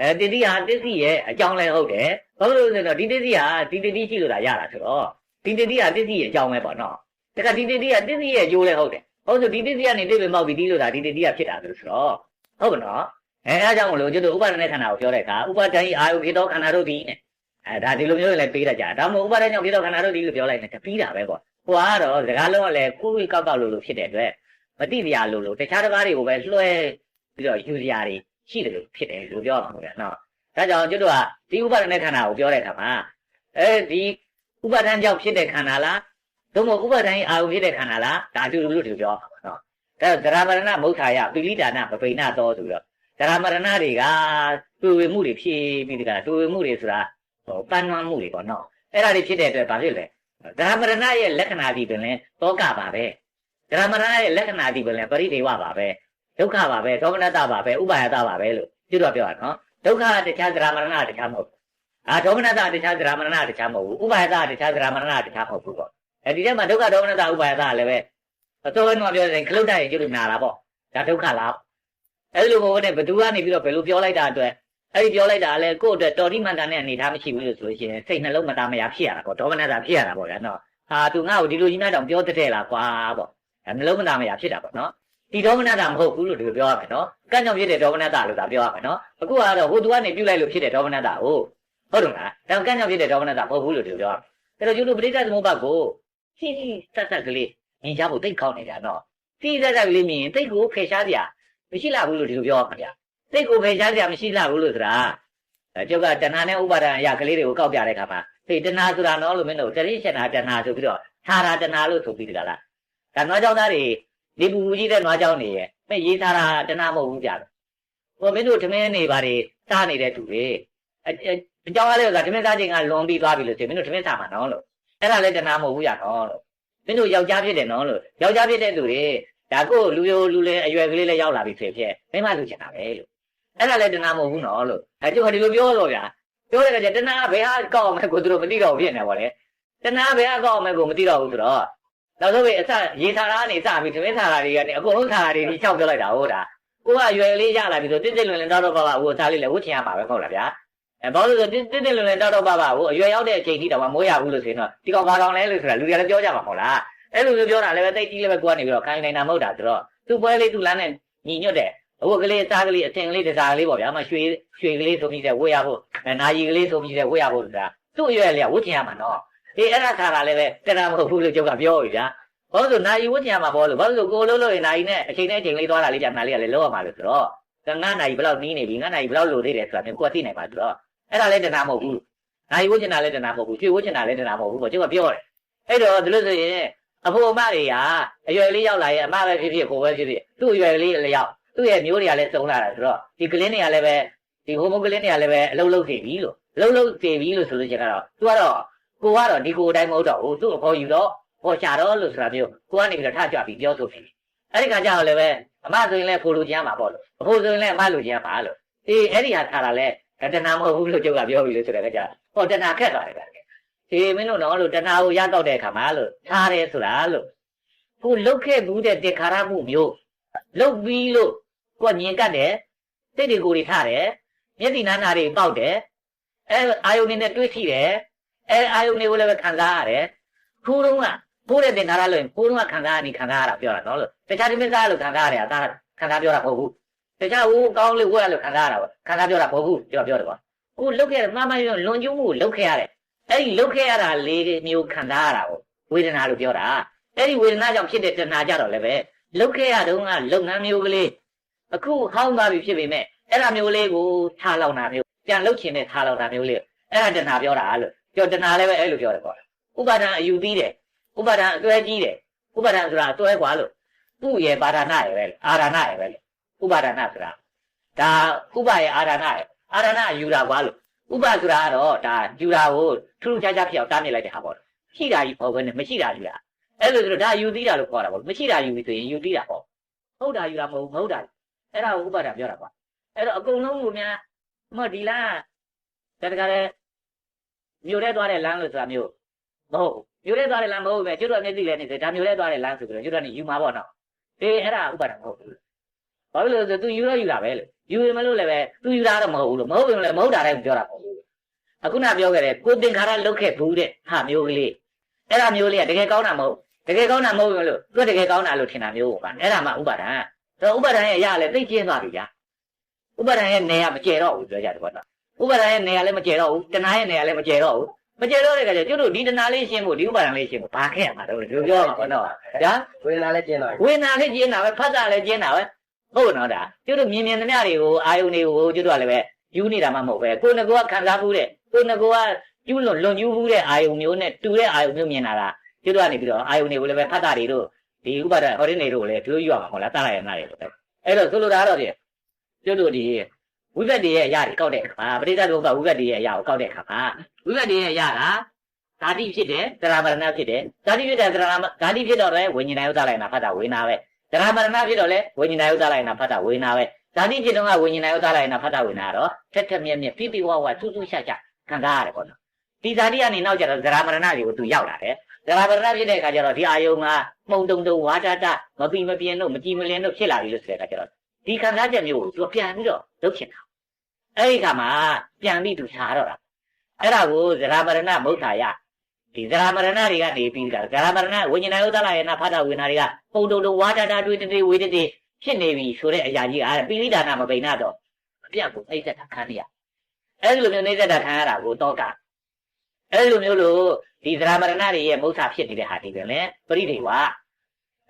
အဲတတိဟာတစ္ဆိရဲ့အကြောင်းလည်းဟုတ်တယ်ဘာလို့လဲဆိုတော့ဒီတတိဟာဒီတတိရှိလို့သာရတာဆိုတော့ဒီတတိဟာတစ္ဆိရဲ့အကြောင်းပဲပေါ့နော်တခါဒီတတိဟာတစ္ဆိရဲ့အကျိုးလည်းဟုတ်တယ်ဟုတ်ဆိုဒီတစ္ဆိကနေတစ္ပြန်ပေါက်ပြီးဒီလို့သာဒီတတိကဖြစ်တာဆိုတော့ဟုတ်ပါနော် အဲအဲကြောင့်မလို့ကျွတ်တို့ဥပါဒနဲ့ခန္ဓာကိုပြောတဲ့အခါဥပါဒိုင်းအာယုဖြစ်တော့ခန္ဓာတို့ဒီနဲ့အဲဒါဒီလိုမျိုးလည်းပေးတတ်ကြဒါမှမဟုတ်ဥပါဒိုင်းကြောင့်ဖြစ်တော့ခန္ဓာတို့ဒီလို့ပြောလိုက်တယ်ပြီးတာပဲပေါ့ဟိုကတော့စကားလုံးကလည်းကိုယ်ကြီးကောက်ကောက်လို့လို့ဖြစ်တဲ့အတွက်မတိတရားလို့လို့တခြားတစ်ပါးတွေကိုပဲလွှဲပြီးတော့ယူစရာတွေရှိတယ်လို့ဖြစ်တယ်လို့ပြောရမှာပေါ့နော်ဒါကြောင့်ကျွတ်တို့ကဒီဥပါဒနဲ့ခန္ဓာကိုပြောတဲ့အခါမှာအဲဒီဥပါဒံကြောင့်ဖြစ်တဲ့ခန္ဓာလားသို့မဟုတ်ဥပါဒံအာရုံဖြစ်တဲ့ခန္ဓာလားဒါတူတူလို့ဒီလိုပြောပါတော့ဒါသရမရဏမုဋ္ဌာယပိလိဒါနမပိဏသောဆိုပြီးတော့ ဒရာမရဏတွေကတွေ့ဝေမှုတွေဖြစ်ပြီးဒီကတွေ့ဝေမှုတွေဆိုတာဟိုပန်းနွမ်းမှုတွေပေါ့နော်အဲ့ဒါတွေဖြစ်တဲ့အတွက်ဘာဖြစ်လဲဒရာမရဏရဲ့လက္ခဏာဒီပင်လဲတောကပါပဲဒရာမရဏရဲ့လက္ခဏာဒီပင်လဲပရိဒေဝပါပဲဒုက္ခပါပဲဒေါမနတပါပဲဥပါယတပါပဲလို့ပြတော့ပြောတာနော်ဒုက္ခကတခြားဒရာမရဏကတခြားမဟုတ်ဘူးအာဒေါမနတကတခြားဒရာမရဏကတခြားမဟုတ်ဘူးဥပါယတကတခြားဒရာမရဏကတခြားမဟုတ်ဘူးပေါ့အဲဒီထဲမှာဒုက္ခဒေါမနတဥပါယတကလည်းပဲအစောပိုင်းကပြောတဲ့ခလုတ်တိုက်ရင်ကျွတ်နာတာပေါ့ဒါဒုက္ခလား အဲ့လိုမဟုတ်နဲ့ဘသူကနေပြီးတော့ဘယ်လိုပြောလိုက်တာအတွက်အဲ့ဒီပြောလိုက်တာလည်းကိုယ့်အတွက်တော်တိမန္တနဲ့အနေထားမရှိဘူးလို့ဆိုလို့ရှိရင်စိတ်နှလုံးမသားမရဖြစ်ရတာပေါ့ဒေါမနတာဖြစ်ရတာပေါ့ဗျာနော်ဟာသူငါ့ကိုဒီလိုကြီးများတောင်ပြောတတ်တယ်လားကွာပေါ့အဲ့နှလုံးမသားမရဖြစ်တာပေါ့နော်ဒီဒေါမနတာမဟုတ်ဘူးလို့ဒီလိုပြောရမယ်နော်ကန့်ကြောင့်ဖြစ်တဲ့ဒေါမနတာလို့သာပြောရမယ်နော်အခုကတော့ဟိုသူကနေပြုတ်လိုက်လို့ဖြစ်တဲ့ဒေါမနတာကိုဟုတ်တယ်မလားဒါကန့်ကြောင့်ဖြစ်တဲ့ဒေါမနတာမဟုတ်ဘူးလို့ဒီလိုပြောရမယ်အဲ့တော့ကျတို့ပရိသတ်သမုပ္ပါကိုစီစီဆက်ဆက်ကလေးမြင်ချဖို့တိတ်ကောင်းနေကြနော်စီစီဆက်ဆက်ကလေးမြင်ရင်တိတ်ကိုဖယ်ရှားစရာ မရှိလာဘူးလို့ဒီလိုပြောပါဗျာစိတ်ကိုဖယ်ရှားစရာမရှိလာဘူးလို့ဆိုတာအဲကျောက်ကတဏှာနဲ့ဥပါဒံအရာကလေးတွေကိုကောက်ပြတဲ့အခါမှာဟေးတဏှာဆိုတာနော်လို့မင်းတို့တရိရှနာတဏှာဆိုပြီးတော့သာရာတဏှာလို့ဆိုပြီးတကလားဒါနွားကြောင်းသားတွေဒီပူပူကြီးတဲ့နွားကြောင်းတွေရဲ့မဲ့ရေးသားတာတဏှာမဟုတ်ဘူးကြာတယ်ဟိုမင်းတို့ဓမင်းနေပါတွေစားနေတဲ့သူတွေအအကြောင်းအားလေးကဓမင်းစားခြင်းကလွန်ပြီးသွားပြီလို့ဆိုမင်းတို့ဓမင်းစားမှာနော်လို့အဲ့ဒါလည်းတဏှာမဟုတ်ဘူးကြာနော်လို့မင်းတို့ယောက်ျားဖြစ်တယ်နော်လို့ယောက်ျားဖြစ်တဲ့သူတွေ ဒါကိုလူရိုလူလဲအရွယ်ကလေးလည်းရောက်လာပြီဖြစ်ဖြစ်မိမလူချင်တာပဲလို့အဲ့ဒါလည်းတဏှာမဟုတ်ဘူးနော်လို့အဲကျုပ်ကဒီလိုပြောတော့ဗျာပြောတဲ့ကကျတဏှာဘယ်ဟာကောက်အောင်မဲကိုသူတို့မသိတော့ဘူးဖြစ်နေပါလေတဏှာဘယ်ဟာကောက်အောင်မဲကိုမသိတော့ဘူးဆိုတော့နောက်ဆုံးပဲအစရေထားတာကနေစပြီးသမင်းထားတာတွေကနေအကုန်လုံးထားတာတွေဒီချောက်ပြောလိုက်တာဟုတ်တာကိုကအရွယ်လေးရလာပြီဆိုတစ်တစ်လွန်လွန်တောက်တော့ပါပါဟိုစားလေးလည်းဝှချင်ရမှာပဲဟုတ်လားဗျာအဲဘာလို့လဲဆိုတစ်တစ်လွန်လွန်တောက်တော့ပါပါဟိုအရွယ်ရောက်တဲ့အချိန်ထိတော့မမိုးရဘူးလို့ဆိုရင်တော့ဒီကောင်ဘာကောင်လဲလို့ဆိုတာလူတွေကလည်းပြောကြမှာမဟုတ်လား အဲ့လိုမျိုးပြောတာလည်းပဲတိတ်ကြီးလည်းပဲကိုကနေပြီးတော့ခိုင်းနေတာမဟုတ်တာဆိုတော့သူ့ပွဲလေးသူ့လမ်းနဲ့ညီညွတ်တဲ့အဝတ်ကလေးအစားကလေးအထင်ကလေးတစားကလေးပေါ့ဗျာမရွှေရွှေကလေးဆိုပြီးတဲ့ဝတ်ရဖို့နာရီကလေးဆိုပြီးတဲ့ဝတ်ရဖို့ဆိုတာသူ့အရွယ်လေးကဝတ်ချင်ရမှာနော်အေးအဲ့ဒါခါကလည်းပဲတဏှာမဟုတ်ဘူးလို့ကျုပ်ကပြောပြီဗျာဘာလို့ဆိုနာရီဝတ်ချင်ရမှာပေါ့လို့ဘာလို့ဆိုကိုလုံးလို့ရင်နာရီနဲ့အချိန်နဲ့အချိန်လေးသွားတာလေးကြာနာလေးကလည်းလောက်ရမှာလို့ဆိုတော့ငါးနာရီဘယ်လောက်နီးနေပြီငါးနာရီဘယ်လောက်လိုသေးတယ်ဆိုတာမျိုးကိုကသိနိုင်ပါဆိုတော့အဲ့ဒါလည်းတဏှာမဟုတ်ဘူးနာရီဝတ်ချင်တာလည်းတဏှာမဟုတ်ဘူးရွှေဝတ်ချင်တာလည်းတဏှာမဟုတ်ဘူးပေါ့ကျုပ်ကပြောတယ်အဲ့တော့ဒီလိုဆိုရင် အဖိုးအမတွေကအရွယ်လေးရောက်လာရင်အမပဲဖြစ်ဖြစ်ကိုပဲဖြစ်ဖြစ်သူ့အရွယ်လေးလည်းရောက်သူ့ရဲ့မျိုးတွေကလည်းစုံလာတာဆိုတော့ဒီကလင်းတွေကလည်းပဲဒီဟိုမုန်ကလင်းတွေကလည်းပဲအလုံးလုံးနေပြီလို့အလုံးလုံးနေပြီလို့ဆိုလို့ချင်တော့သူကတော့ကိုကတော့ဒီကိုအတိုင်းမဟုတ်တော့ဘူးသူ့အဖေါ်ယူတော့ပေါ်ချတော့လို့ဆိုတာမျိုးကိုကနေပြီးတော့ထကြွပြီးပြောဆိုပြီအဲ့ဒီကကြောက်လည်းပဲအမဆိုရင်လည်းဖိုလိုချင်ရမှာပေါ့လို့အဖိုးဆိုရင်လည်းအမလိုချင်ရမှာလို့အေးအဲ့ဒီဟာထားတာလဲတဏှာမဟုတ်ဘူးလို့ကျုပ်ကပြောပြီလို့ဆိုတဲ့ကကြောက်ဟောတဏှာခက်သွားတယ်ဗျ ဒီမင်းတို့တော့လို့တဏှာကိုရတော့တဲ့အခါမှာလို့ထားတယ်ဆိုတာလို့ခုလုတ်ခဲ့ဘူးတဲ့တေခါရမှုမျိုးလုတ်ပြီးလို့ကိုညင်ကတ်တယ်တိတ်တွေကိုတွေထားတယ်မျက်စိနားနာတွေပေါက်တယ်အဲအာယုန်နဲ့တွေးထိတယ်အဲအာယုန်တွေကိုလည်းပဲခံစားရတယ်ခုတော့ကဖိုးတဲ့တင်ခါရလို့ရင်ဖိုးတော့ခံစားရနေခံစားရတာပြောတာနော်လို့တခြားဒီမစားလို့ခံစားရတယ်အသာခံစားပြောတာမဟုတ်ဘူးတခြားဟိုကောင်းလေးဝတ်ရလို့ခံစားရတာပေါ့ခံစားပြောတာမဟုတ်ဘူးပြောပြောတယ်ကွာခုလုတ်ခဲ့တယ်မှားမှန်လွန်ကျူးမှုလုတ်ခဲ့ရတယ် အဲ့ဒီလုတ်ခဲ့ရတာလေးမျိုးခံစားရတာကိုဝေဒနာလို့ပြောတာအဲ့ဒီဝေဒနာကြောင့်ဖြစ်တဲ့တဏှာကြတော့လည်းပဲလုတ်ခဲ့ရတုန်းကလုပ်ငန်းမျိုးကလေးအခုဟောင်းသွားပြီဖြစ်ပေမဲ့အဲ့ဒါမျိုးလေးကိုထားလောက်တာမျိုးပြန်လုတ်ချင်တဲ့ထားလောက်တာမျိုးလေးအဲ့ဒါတဏှာပြောတာလို့ပြောတဏှာလည်းပဲအဲ့လိုပြောတယ်ပေါ့ဥပါဒံအယူပြီးတယ်ဥပါဒံအတွဲကြီးတယ်ဥပါဒံဆိုတာအတွဲกว่าလို့သူ့ရဲ့ပါဒနာရဲ့ပဲအာရဏရဲ့ပဲဥပါဒနာဆိုတာဒါဥပရဲ့အာရဏရဲ့အာရဏယူတာกว่าလို့ ဥပဆိုတာကတော့ဒါယူတာကိုထူးထူးခြားခြားဖြစ်အောင်တားမြစ်လိုက်တဲ့ဟာပေါ့ရှိတာယူပေါ့ဘယ်နဲ့မရှိတာယူတာအဲ့လိုဆိုတော့ဒါယူသေးတာလို့ခေါ်တာပေါ့မရှိတာယူပြီဆိုရင်ယူသေးတာပေါ့ဟုတ်တာယူတာမဟုတ်မဟုတ်တာအဲ့ဒါကိုဥပါဒပြောတာပေါ့အဲ့တော့အကုန်လုံးကိုများမဒီလားတကယ်လည်းမြို့ထဲသွားတဲ့လမ်းလို့ဆိုတာမျိုးမဟုတ်မြို့ထဲသွားတဲ့လမ်းမဟုတ်ပဲကျွတ်တော်မျက်စိလည်းနေစေဒါမြို့ထဲသွားတဲ့လမ်းဆိုပြီးတော့ကျွတ်တော်နေယူမှာပေါ့နော်အေးအဲ့ဒါဥပါဒမဟုတ်ဘူးဘာလို့လဲဆို तू ယူတော့ယူတာပဲလေ ယူရင်မလို့လည်းပဲ तू ယူတာတော့မဟုတ်ဘူးလို့မဟုတ်ဘူးလည်းမဟုတ်တာလည်းပြောတာပေါ့အခုနပြောခဲ့တယ်ကိုတင်ခါရလုတ်ခဲ့ဘူးတဲ့ဟာမျိုးကလေးအဲ့ဒါမျိုးလေးကတကယ်ကောင်းတာမဟုတ်တကယ်ကောင်းတာမဟုတ်ဘူးလို့သူတကယ်ကောင်းတာလို့ထင်တာမျိုးပါအဲ့ဒါမှဥပါဒံတော့ဥပါဒံရဲ့အရာလည်းသိကျင်းသွားပြီဗျာဥပါဒံရဲ့နေရမကျဲတော့ဘူးပြောကြတယ်ပေါ့နော်ဥပါဒံရဲ့နေရလည်းမကျဲတော့ဘူးတဏှာရဲ့နေရလည်းမကျဲတော့ဘူးမကျဲတော့တဲ့ခါကျကျတို့ဒီတဏှာလေးရှင်းဖို့ဒီဥပါဒံလေးရှင်းဖို့ဘာခဲ့ရမှာတော့ဒီပြောမှာပေါ့နော်ဒါဝေဒနာလည်းကျင်းတော့ဝေဒနာလည်းကျင်းတာပဲဖတ်တာလည်းကျင်းတာပဲ ဟုတ်နော်ဒါကျတို့မြင်မြင်သမျှတွေကိုအာယုန်တွေကိုကျတို့ကလည်းပဲယူနေတာမှမဟုတ်ပဲကိုယ်ငကောကခံစားဘူးတဲ့ကိုယ်ငကောကကျူးလွန်လွန်ယူဘူးတဲ့အာယုန်မျိုးနဲ့တူတဲ့အာယုန်မျိုးမြင်လာတာကျတို့ကနေပြီးတော့အာယုန်တွေကိုလည်းပဲဖတ်တာတွေတို့ဒီဥပါဒံဟောရင်းတွေတို့လည်းဒီလိုယူရမှာဟုတ်လားတတ်လိုက်ရမှာတွေလို့အဲ့တော့ဆိုလိုတာတော့ဒီကျတို့ဒီဝိဘတ်တွေရဲ့အရာတွေကောက်တဲ့အခါပရိသတ်ဘုကဝိဘတ်တွေရဲ့အရာကိုကောက်တဲ့အခါမှာဝိဘတ်တွေရဲ့အရာကဓာတိဖြစ်တယ်သရမရဏဖြစ်တယ်ဓာတိဖြစ်တယ်သရမဓာတိဖြစ်တော့လည်းဝိညာဉ်နာယုတ်တလိုက်နာဖတ်တာဝေနာပဲ သရမရဏဖြစ်တော့လည်းဝိညာဉ်နာယုတ်တလိုက်နာဖတ်တာဝေနာပဲဓာတိဖြစ်တော့ကဝိညာဉ်နာယုတ်တလိုက်နာဖတ်တာဝေနာတော့ထက်ထက်မြက်မြက်ပြပြဝဝထူးထူးရှာရှာခံစားရတယ်ပေါ့နော်ဒီဓာတိကနေနောက်ကျတော့သရမရဏတွေကိုသူရောက်လာတယ်သရမရဏဖြစ်တဲ့အခါကျတော့ဒီအာယုံကမှုံတုံတုံဝါတာတာမပီမပြင်းတို့မကြည်မလင်းတို့ဖြစ်လာပြီလို့ဆိုတဲ့အခါကျတော့ဒီခံစားချက်မျိုးကိုသူပြန်ပြီးတော့လုပ်ချင်တာအဲ့ဒီခါမှာပြန်ပြီးသူရှားတော့တာအဲ့ဒါကိုသရမရဏမုဋ္ဌာယ ဒီဇရာမရဏတွေကနေပြီးတာဇရာမရဏဝိညာဉ်နာယုတ္တလာယနာဖတ်တာဝေနာတွေကပုံတုံတုံဝါတာတာတွေးတေးဝေးတေးဖြစ်နေပြီဆိုတဲ့အရာကြီးအားပိဋိဒါနာမပိဏတော့အပြတ်ကိုနှိမ့်သက်တာခံရအဲ့ဒီလိုမျိုးနှိမ့်သက်တာခံရတာကိုတော့ကအဲ့ဒီလိုမျိုးလို့ဒီဇရာမရဏတွေရဲ့မုဋ္ဌာဖြစ်နေတဲ့ဟာဒီပဲလေပရိဒေဝ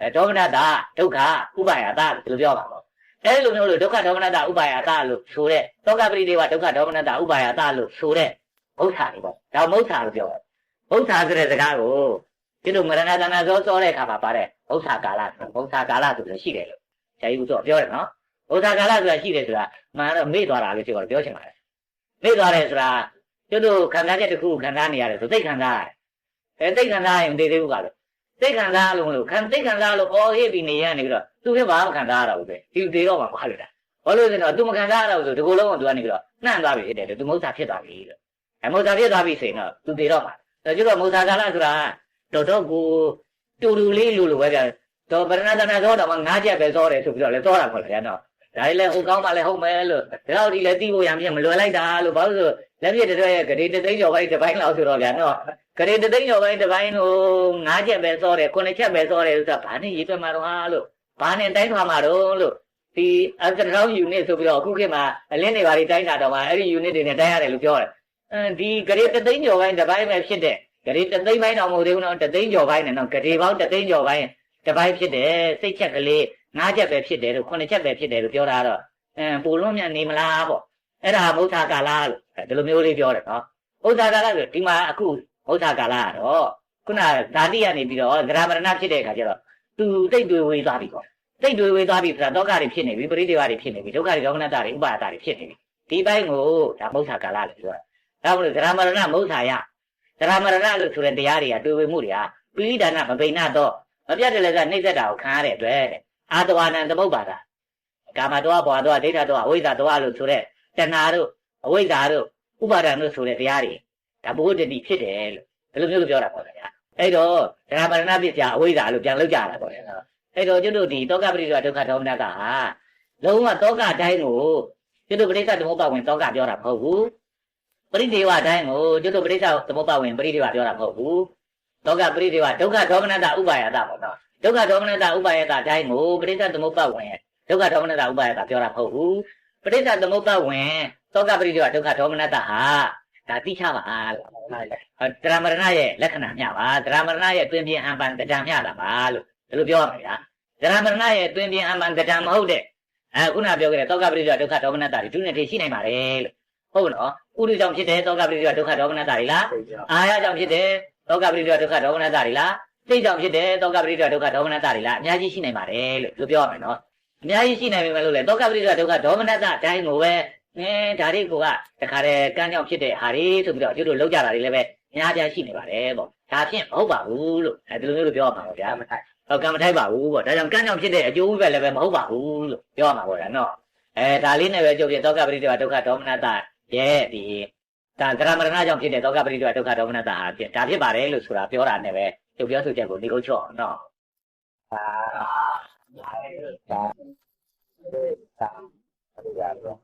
အဲဒေါမနတာဒုက္ခဥပါယတာဒီလိုပြောပါတော့အဲ့ဒီလိုမျိုးလို့ဒုက္ခဒေါမနတာဥပါယတာလို့ဆိုတဲ့တောကပရိဒေဝဒုက္ခဒေါမနတာဥပါယတာလို့ဆိုတဲ့မုဋ္ဌာတွေပေါ့ဒါမုဋ္ဌာလို့ပြောတယ် ဘုရားဆိုတဲ့စကားကိုဒီလိုမရဏတနာသောသောတဲ့အခါမှာပါတဲ့ဘုရားကာလဘုရားကာလဆိုလို့ရှိတယ်လို့ဆရာကြီးကတော့ပြောတယ်နော်ဘုရားကာလဆိုတာရှိတယ်ဆိုတာမှန်တော့မေ့သွားတာလို့ပြောတော့ပြောချင်ပါတယ်မေ့သွားတယ်ဆိုတာကျတို့ခံစားချက်တစ်ခုခံစားနေရတယ်ဆိုသိခံစားရတယ်အဲသိခံစားရင်မသိသေးဘူးကလို့သိခံစားလို့မလို့ခံသိခံစားလို့အော်ဟစ်ပြီးနေရနေပြီးတော့သူကဘာမှခံစားရတော့ဘူးပဲဒီသေးတော့မှပါလို့တာဘာလို့လဲဆိုတော့ तू မခံစားရတော့ဆိုဒီကိုယ်လုံးက तू ကနေပြီးတော့နှံ့သွားပြီဖြစ်တယ်လို့ तू မဟုတ်တာဖြစ်သွားပြီလို့အဲမဟုတ်တာဖြစ်သွားပြီဆိုရင်တော့ तू သေးတော့မှာ ဒါကျတော့မုသာကာလဆိုတာတော်တော့ကိုတူတူလေးလူလိုပဲဗျာတော့ဗရဏသနာသောတော့ငါးချက်ပဲသောတယ်ဆိုပြီးတော့လဲသောတာခေါ်တယ်ဗျာနော်ဒါလည်းဟိုကောင်းမှလည်းဟုတ်မယ်လို့ဒါတော့ဒီလည်းသိဖို့ရံပြမလွယ်လိုက်တာလို့ဘာလို့ဆိုလက်ပြတဲ့ရဲ့ဂရေတသိန်းကျော်ပိုင်းတစ်ပိုင်းလောက်ဆိုတော့ဗျာနော်ဂရေတသိန်းကျော်ပိုင်းတစ်ပိုင်းကိုငါးချက်ပဲသောတယ်ခုနှစ်ချက်ပဲသောတယ်ဆိုတာဘာနဲ့ရေးသွင်းမှာတော့ဟာလို့ဘာနဲ့တိုင်းထွာမှာတော့လို့ဒီအကရောင်း unit ဆိုပြီးတော့အခုခေတ်မှာအလင်းတွေဘာတွေတိုင်းတာတော့မှအဲ့ဒီ unit တွေနဲ့တိုင်းရတယ်လို့ပြောတယ်အဲ ဒီဂရေတသိန်းကျော်ပိုင်းတစ်ပိုင်းပဲဖြစ်တဲ့ဂရေတသိန်းပိုင်းတော့မဟုတ်သေးဘူးနော်တသိန်းကျော်ပိုင်းနဲ့နော်ဂရေပေါင်းတသိန်းကျော်ပိုင်းတစ်ပိုင်းဖြစ်တယ်စိတ်ချက်ကလေးငါးချက်ပဲဖြစ်တယ်လို့ခုနှစ်ချက်ပဲဖြစ်တယ်လို့ပြောတာတော့အင်းပူလွန်မြန်နေမလားပေါ့အဲ့ဒါမௌထာကာလလို့ဒီလိုမျိုးလေးပြောတယ်နော်မௌထာကာလဆိုဒီမှာအခုမௌထာကာလကတော့ခုနဓာတိကနေပြီးတော့ဂရမရဏဖြစ်တဲ့အခါကျတော့သူတိတ်တွေဝေးသွားပြီပေါ့တိတ်တွေဝေးသွားပြီဆိုတာဒုက္ခတွေဖြစ်နေပြီပရိဒေဝတွေဖြစ်နေပြီဒုက္ခတွေဒေါမနတာတွေဥပါဒတာတွေဖြစ်နေပြီဒီဘက်ကိုဒါမௌထာကာလလို့ပြောတာ ဒါမို့လို့ဂရမရဏမௌထာယသရမရဏလို့ဆိုတဲ့တရားတွေကတွေ့ဝေမှုတွေကပိဋိဒါနမပိဏတော့မပြတ်တယ်လည်းကနှိမ့်သက်တာကိုခံရတဲ့အတွက်တဲ့အာတဝါနံသမုပ္ပါဒကာမတောဘောတောဒိဋ္ဌတောအဝိဇ္ဇာတောလို့ဆိုတဲ့တဏှာတို့အဝိဇ္ဇာတို့ဥပါဒံတို့ဆိုတဲ့တရားတွေဒါဘုဒ္ဓတိဖြစ်တယ်လို့ဒီလိုမျိုးပြောတာပေါ့ဗျာအဲ့တော့သရမရဏပစ္စယအဝိဇ္ဇာလို့ပြန်လောက်ကြတာပေါ့ဗျာအဲ့တော့ကျွတ်တို့ဒီတောကပရိစ္ဆဒုက္ခဒေါမနကဟာလုံးဝတောကအတိုင်းကိုကျွတ်တို့ပရိစ္ဆသမုပ္ပါဝင်တောကပြောတာမဟုတ်ဘူး ပရိဒေဝအတိုင်းကိုကျွတ်တို့ပရိစ္ဆေသမုပ္ပါဝင်ပရိဒေဝပြောတာမဟုတ်ဘူးဒုက္ခပရိဒေဝဒုက္ခဒေါမနတဥပါယတပေါ့နော်ဒုက္ခဒေါမနတဥပါယတအတိုင်းကိုပရိစ္ဆေသမုပ္ပါဝင်ဒုက္ခဒေါမနတဥပါယတပြောတာမဟုတ်ဘူးပရိစ္ဆေသမုပ္ပါဝင်သောကပရိဒေဝဒုက္ခဒေါမနတဟာဒါသိချပါလို့တရမရဏရဲ့လက္ခဏာမျှပါတရမရဏရဲ့တွင်ပြင်းအံပန်တကြံမျှတာပါလို့ဒီလိုပြောရမှာဗျာတရမရဏရဲ့တွင်ပြင်းအံပန်တကြံမဟုတ်တဲ့အဲခုနပြောခဲ့တဲ့သောကပရိဒေဝဒုက္ခဒေါမနတတွေသူနဲ့တည်းရှိနိုင်ပါတယ်လို့ ဟုတ်နော်ဥဒုကြောင့်ဖြစ်တဲ့သောကပရိဒေဝဒုက္ခဒေါမနတတွေလားအာရကြောင့်ဖြစ်တယ်တောကပရိဒေဝဒုက္ခဒေါမနတတွေလားသိကြောင့်ဖြစ်တယ်တောကပရိဒေဝဒုက္ခဒေါမနတတွေလားအများကြီးရှိနိုင်ပါတယ်လို့ပြောရမယ်နော်အများကြီးရှိနိုင်ပေမဲ့လို့လေတောကပရိဒေဝဒုက္ခဒေါမနတအတိုင်းကိုပဲအဲဒါတွေကတခါတည်းကမ်းကြောင့်ဖြစ်တဲ့ဟာတွေဆိုပြီးတော့ကျွတ်တို့လောက်ကြတာတွေလည်းပဲအများကြီးရှိနေပါတယ်ပေါ့ဒါဖြင့်မဟုတ်ပါဘူးလို့အဲဒီလိုမျိုးလို့ပြောရမှာပေါ့ဗျာမထိုက်ဟုတ်ကံမထိုက်ပါဘူးပေါ့ဒါကြောင့်ကမ်းကြောင့်ဖြစ်တဲ့အကျိုးပဲလည်းပဲမဟုတ်ပါဘူးလို့ပြောရမှာပေါ့ဗျာနော်အဲဒါလေးနဲ့ပဲကြုတ်ပြတောကပရိဒေဝဒုက္ခဒေါမနတ ရဲ့ဒီဒါသရမရဏကြောင့်ဖြစ်တဲ့ဒုက္ခပရိဒေဝဒုက္ခဒေါမနတာဟာဖြစ်ဒါဖြစ်ပါတယ်လို့ဆိုတာပြောတာနဲ့ပဲသူပြောဆိုချက်ကိုဒီကုတ်ချော့နော်ဒါဒါဒါ